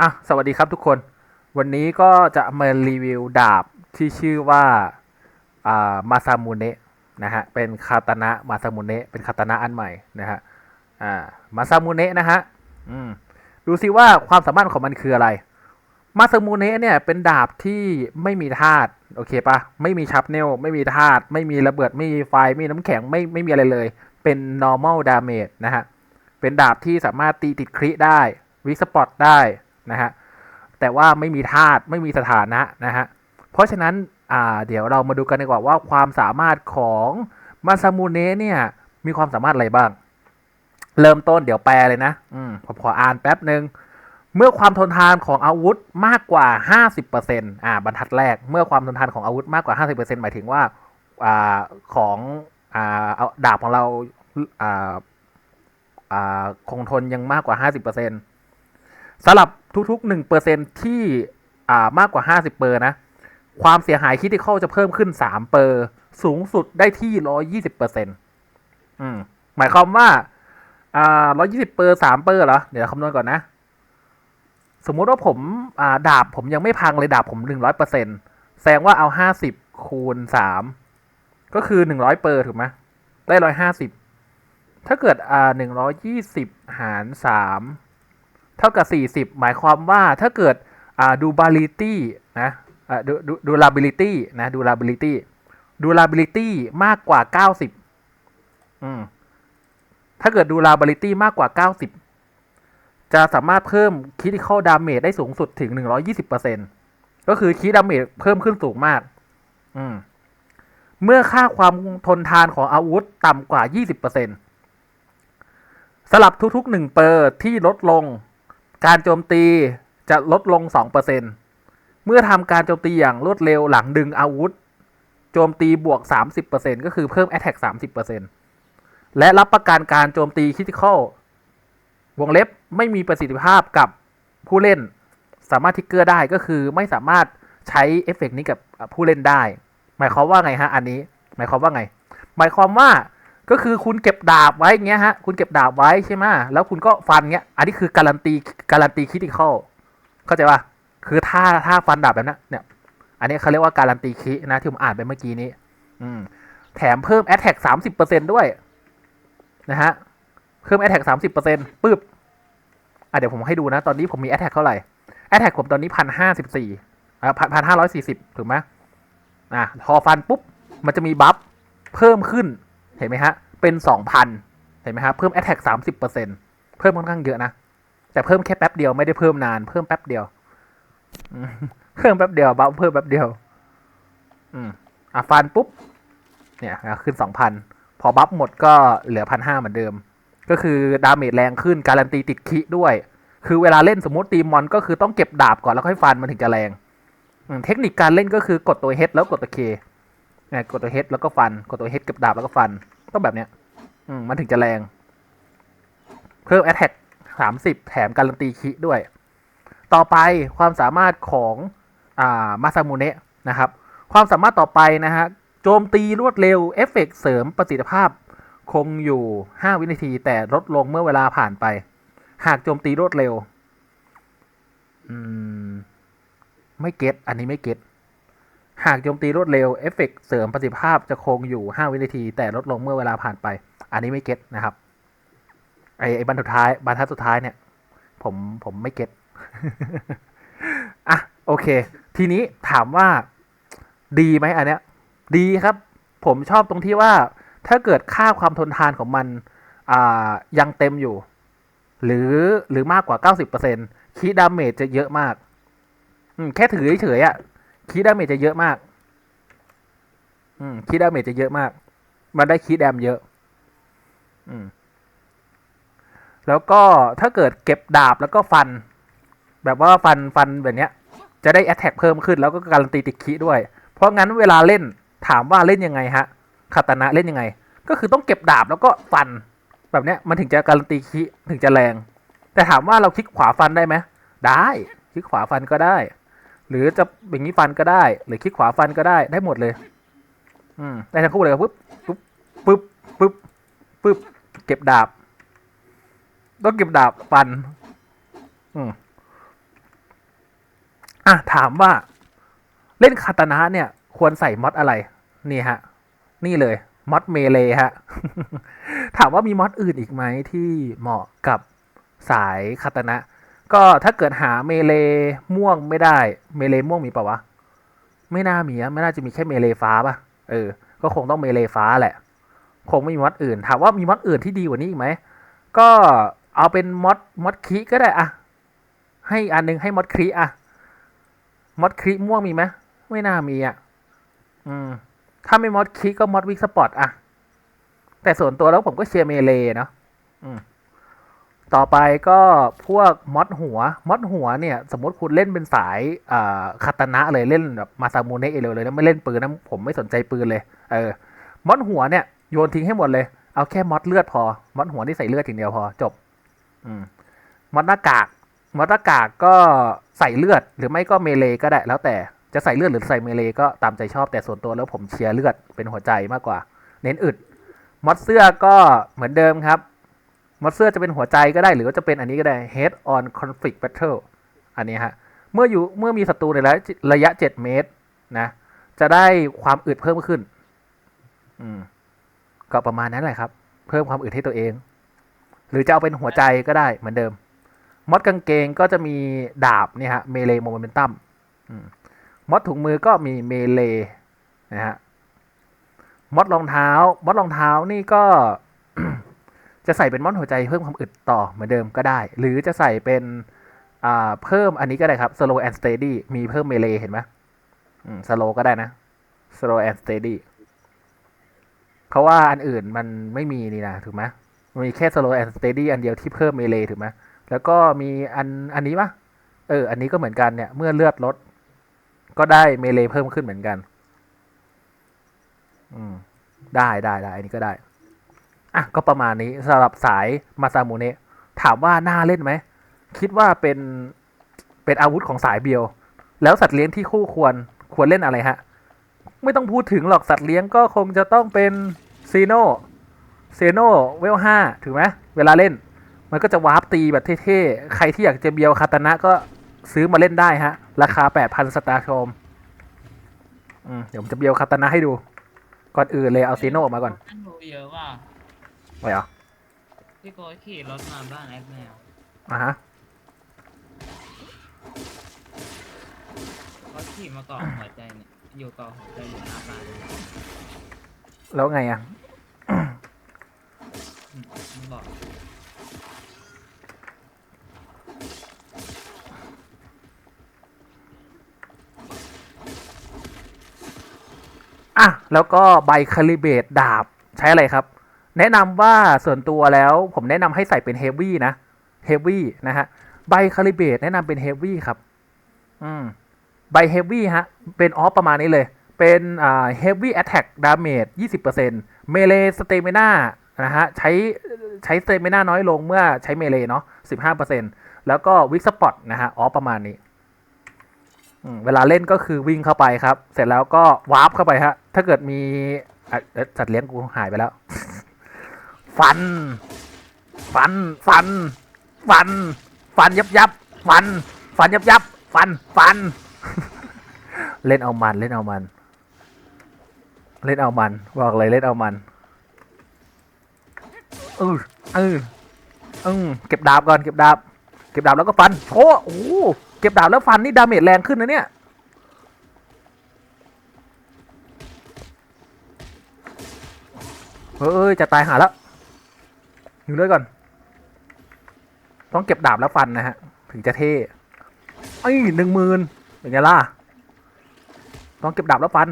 อะสวัสดีครับทุกคน วันนี้ก็จะมารีวิวดาบที่ชื่อว่าอ่ามาซามูเนะนะฮะเป็นคาตานะมาซามูเนะเป็นคาตานะอันใหม่นะฮะอ่ามาซามูเนะนะฮะอืมดูซิว่าความสามารถของมันคืออะไร มาซามูเนะเนี่ยเป็นดาบที่ไม่มีธาตุโอเคปะไม่มีชับเนลไม่มีธาตุไม่มีระเบิดไม่มีไฟไม่มีน้ำแข็งไม่ไม่มีอะไรเลย เป็น normal damage นะฮะเป็นดาบที่สามารถตีติดคริได้วิสปอตได้ นะฮะแต่ว่าไม่มีธาตุไม่มีสถานะนะฮะเพราะฉะนั้นเดี๋ยวเรามาดูกันดีกว่าว่าความสามารถของมาซามูเนะเนี่ยมีความสามารถอะไรบ้าง เริ่มต้นเดี๋ยวแปลเลยนะอืมผมขออ่านแป๊บหนึ่งเมื่อความทนทานของอาวุธมากกว่า 50%อ่าบรรทัดแรก เมื่อความทนทานของอาวุธมากกว่า 50%หมายถึงว่าอ่าของอ่าเอาดาบของเราอ่าอ่าคงทนยังมากกว่า 50%สลับ ทุกๆ1%ที่อ่ามากกว่า 50เปอร์นะ ความเสียหายคิดที่เข้าจะเพิ่มขึ้น3เปอร์สูงสุดได้ที่ 120%อืมหมายความว่าอ่า120เปอร์3เปอร์เหรอ เดี๋ยวคำนวณก่อนนะ สมมุติว่าผมอ่าดาบผมยังไม่พังเลยดาบผมหนึ่งร้อยเปอร์เซ็นแสดงว่าเอาห้าสิบคูณสามก็คือหนึ่งร้อยเปอร์ถูกไหมได้ร้อยห้าสิบถ้าเกิดอ่าหนึ่งร้อยยี่สิบหารสาม เท่ากับสี่สิบหมายความว่าถ้าเกิดดูบาลิตี้นะดูดูลาบิลิตี้นะดูลาบิลิตี้ดูลาบิลิตี้มากกว่าเก้าสิบอืมถ้าเกิดดูลาบิลิตี้มากกว่าเก้าสิบจะสามารถเพิ่มคิด i ค a l ดาเมจได้สูงสุดถึง 120%ก็คือคิดดาเมจเพิ่มขึ้นสูงมาก อืมเมื่อค่าความทนทานของอาวุธต่ำกว่า 20%สลับทุกๆ1เปอร์ที่ลดลง การโจมตีจะลดลง 2%เมื่อทำการโจมตีอย่างรวดเร็วหลังดึงอาวุธ โจมตีบวก 30%ก็คือเพิ่ม Attack 30%และรับประกันการโจมตีคิ t i ค a l วงเล็บไม่มีประสิทธิภาพกับผู้เล่น สามารถทิกเกอร์ได้ก็คือไม่สามารถใช้เอฟเฟกต์นี้กับผู้เล่นได้ หมายความว่าไงฮะอันนี้ หมายความว่าไง หมายความว่า ก็คือคุณเก็บดาบไว้เงี้ยฮะ คุณเก็บดาบไว้ใช่ไหมแล้วคุณก็ฟันเงี้ย อันนี้คือการันตีการันตีคิติคอลเข้าใจป่ะคือถ้าถ้าฟันดาบแบบนั้นเนี่ย อันนี้เขาเรียกว่าการันตีคินะที่ผมอ่านไปเมื่อกี้นี้ อืม แถมเพิ่มแอตแทกสามสิบเปอร์เซ็นด้วยนะฮะ เพิ่มแอตแทกสามสิบเปอร์เซ็นปึ๊บ อะเดี๋ยวผมให้ดูนะ ตอนนี้ผมมีแอ t แทกเท่าไหร่แอ t แทกผมตอนนี้พันห้าสิบสี่อ่าพันพันห้าร้อยสี่สิบถูกไหมอะพอฟันปุ๊บ มันจะมีบัฟเพิ่มขึ้น เห็นไหมฮะ เป็นสองพันเห็นไหมฮะ เพิ่มแอ t แทกสามสิบเปอร์เซ็นเพิ่มค่อนข้างเยอะนะ แต่เพิ่มแค่แป๊บเดียวไม่ได้เพิ่มนาน เพิ่มแป๊บเดียวเพิ่มแป๊บเดียวบัฟเพิ่มแป๊บเดียว อืมอะฟันปุ๊บ เนี่ยขึ้นสองพันพอบัฟหมดก็เหลือพันห้าเหมือนเดิม ก็คือดาเมจแรงขึ้นการันตีติดคิด้วย คือเวลาเล่นสมมติตีมอนก็คือต้องเก็บดาบก่อนแล้วค่อยฟันมันถึงจะแรง เทคนิคการเล่นก็คือกดตัวเฮดแล้วกดตัวเค เนี่ยกดตัวเฮดแล้วก็ฟัน กดตัวเฮดเก็บดาบแล้วก็ฟัน ต้องแบบเนี้ย อืมมันถึงจะแรง เพิ่มแอตแทกสามสิบแถมการันตีคิด้วย ต่อไปความสามารถของอ่ามาซามูเนะนะครับ ความสามารถต่อไปนะฮะ โจมตีรวดเร็ว เอฟเฟกต์เสริมประสิทธิภาพคงอยู่ 5 วินาที แต่ลดลงเมื่อเวลาผ่านไป หากโจมตีรวดเร็ว อืม ไม่เก็ตอันนี้ไม่เก็ต หากโจมตีรวดเร็วเอฟเฟกต์เสริมประสิทธิภาพจะคงอยู่ 5 วินาที แต่ลดลงเมื่อเวลาผ่านไป อันนี้ไม่เก็ตนะครับ ไอไอบรรทัดสุดท้ายบรรทัดสุดท้ายเนี่ย ผมผมไม่เก็ตอะโอเค ทีนี้ถามว่าดีไหมอันเนี้ย ดีครับ ผมชอบตรงที่ว่า ถ้าเกิดค่าความทนทานของมันอ่ายังเต็มอยู่ หรือหรือมากกว่า 90%คีดามเมจจะเยอะมากอืมแค่ถือเฉยๆอะ่ะ คีดาเมจจะเยอะมาก อืมคีดาเมจจะเยอะมาก มันได้คีดแดมเยอะ อืม แล้วก็ถ้าเกิดเก็บดาบแล้วก็ฟัน แบบว่าฟันฟันแบบเนี้ย จะได้แอตแทกเพิ่มขึ้นแล้วก็การันตีติดคีด้วย เพราะงั้นเวลาเล่นถามว่าเล่นยังไงฮะคาตานะเล่นยังไง ก็คือต้องเก็บดาบแล้วก็ฟัน แบบเนี้ยมันถึงจะการันตีคิถึงจะแรง แต่ถามว่าเราคลิกขวาฟันได้ไหมได้ คลิกขวาฟันก็ได้ หรือจะอย่างนี้ฟันก็ได้ หรือคลิกขวาฟันก็ได้ได้หมดเลย อืมได้ทั้งคู่เลยครับปุ๊บปุ๊บปุ๊บปุ๊บปุ๊บเก็บดาบ ต้องเก็บดาบฟัน อืมอะถามว่า เล่นคาตานะเนี่ย ควรใส่มอดอะไร นี่ฮะ นี่เลยมอดเมเลฮะ ถามว่ามีมอดอื่นอีกไหมที่เหมาะกับสายคาตานะ ก็ถ้าเกิดหาเมเลม่วงไม่ได้ เมเลม่วงมีปะวะ ไม่น่ามีอะไม่น่าจะมีแค่เมเลฟ้าปะเออ ก็คงต้องเมเลฟ้าแหละ คงไม่มีมอดอื่น ถามว่ามีมอดอื่นที่ดีกว่านี้อีกไหม ก็เอาเป็นมอดมอดคีก็ได้อะให้อันนึงให้มอดคีอะมอดคีม่วงมีไหมไม่น่ามีอะอืม ถ้าไม่มอดคีก็มอดวิกสปอร์ตอะแต่ส่วนตัวแล้วผมก็เชียร์เมเลเนาะอืม ต่อไปก็พวกมอดหัวมอดหัวเนี่ยสมมติคุณเล่นเป็นสายคาตนะเลยเล่นแบบมาซามูเนะเอเลยเลยนะไม่เล่นปืนนะผมไม่สนใจปืนเลยเออมอดหัวเนี่ยโยนทิ้งให้หมดเลย เอาแค่มอดเลือดพอมอดหัวที่ใส่เลือดอย่างเดียวพอจบอืมมอดหน้ากากมอดหน้ากากก็ใส่เลือดหรือไม่ก็เมเลก็ได้ แล้วแต่จะใส่เลือดหรือใส่เมเลก็ตามใจชอบแต่ส่วนตัวแล้วผมเชียร์เลือดเป็นหัวใจมากกว่า เน้นอึดมอดเสื้อก็เหมือนเดิมครับ มอดเสื้อจะเป็นหัวใจก็ได้หรือว่าจะเป็นอันนี้ก็ได้ head on conflict battle อันนี้ฮะ เมื่ออยู่เมื่อมีศัตรูในระยะระยะ 7 เมตรนะ จะได้ความอึดเพิ่มขึ้น อืม ก็ประมาณนั้นแหละครับ เพิ่มความอึดให้ตัวเอง หรือจะเอาเป็นหัวใจก็ได้เหมือนเดิม มอดกางเกงก็จะมีดาบเนี่ยฮะ เมเลโมเมนตัมมอดถุงมือก็มีเมเลนะฮะ มอดรองเท้า มอดรองเท้านี่ก็ จะใส่เป็นมอดหัวใจเพิ่มความอึดต่อเหมือนเดิมก็ได้ หรือจะใส่เป็นเพิ่มอันนี้ก็ได้ครับ slow and steady มีเพิ่มเมเลเห็นไหม slow ก็ได้นะ slow and steady เพราะว่าอันอื่นมันไม่มีนี่นะถูกไหมมีแค่ slow and steady อันเดียวที่เพิ่มเมเลถูกไหมแล้วก็มีอันอันนี้ปะเออ อันนี้ก็เหมือนกันเนี่ย เมื่อเลือดลด ก็ได้เมเลเพิ่มขึ้นเหมือนกัน อืม ได้ได้ได้อันนี้ก็ได้ อะก็ประมาณนี้สำหรับสายมาซามูเนะถามว่าน่าเล่นไหม คิดว่าเป็นเป็นอาวุธของสายเบียว แล้วสัตว์เลี้ยงที่คู่ควรควรเล่นอะไรฮะ ไม่ต้องพูดถึงหรอกสัตว์เลี้ยงก็คงจะต้องเป็นซีโนเซโนเวลห้าถูกไหมเวลาเล่น มันก็จะวาร์ปตีแบบเท่ๆ ใครที่อยากจะเบียวคาตานะก็ซื้อมาเล่นได้ฮะ ราคาแปดพันสตาร์ชมเดี๋ยวผมจะเบียวคาตานะให้ดู ก่อนอื่นเลยเอาซีโนออกมาก่อนเยอะว่า ไปเหรอพี่โก้ขี่รถมาบ้านแอดแมวอะฮะเขาขี่มาเกาะหัวใจเนี่ยอยู่เกาะหัวใจอยู่หน้าบ้านแล้วไงอะอืมมันบอกอะแล้วก็ใบคาลิเบตดาบใช้อะไรครับ แนะนำว่าส่วนตัวแล้วผมแนะนำให้ใส่เป็นเฮฟวี่นะเฮฟวี่นะฮะใบคาลิเบตแนะนำเป็นเฮฟวี่ครับ อืมใบเฮฟวี่ฮะ เป็นออฟประมาณนี้เลย เป็นอ่าเฮฟวี่แอตแทกดาเมจยี่สิบเปอร์เซ็นต์เมเลสเตมินานะฮะ ใช้ใช้สเตมินาน้อยลงเมื่อใช้เมเลเนาะสิบห้าเปอร์เซ็นต์แล้วก็วิกสปอตนะฮะ ออฟประมาณนี้เวลาเล่นก็คือวิ่งเข้าไปครับ เสร็จแล้วก็วาร์ปเข้าไปฮะ ถ้าเกิดมีอะเอ๊ะสัตว์เลี้ยงกูหายไปแล้ว ฟัน ฟัน ฟัน ฟัน ฟันยับยับ ฟัน ฟันยับยับ ฟัน ฟัน เล่นเอามัน เล่นเอามัน เล่นเอามัน บอกเลยเล่นเอามันเออเอออืมเก็บดาบก่อน เก็บดาบ เก็บดาบแล้วก็ฟันโอ้โหเก็บดาบแล้วฟันนี่ดาเมจแรงขึ้นนะเนี่ยเฮ้ย จะตายหาแล้ว อยู่เลยก่อน ต้องเก็บดาบแล้วฟันนะฮะ ถึงจะเท่ไอ้หนึ่งหมื่นเป็นไงล่ะ ต้องเก็บดาบแล้วฟัน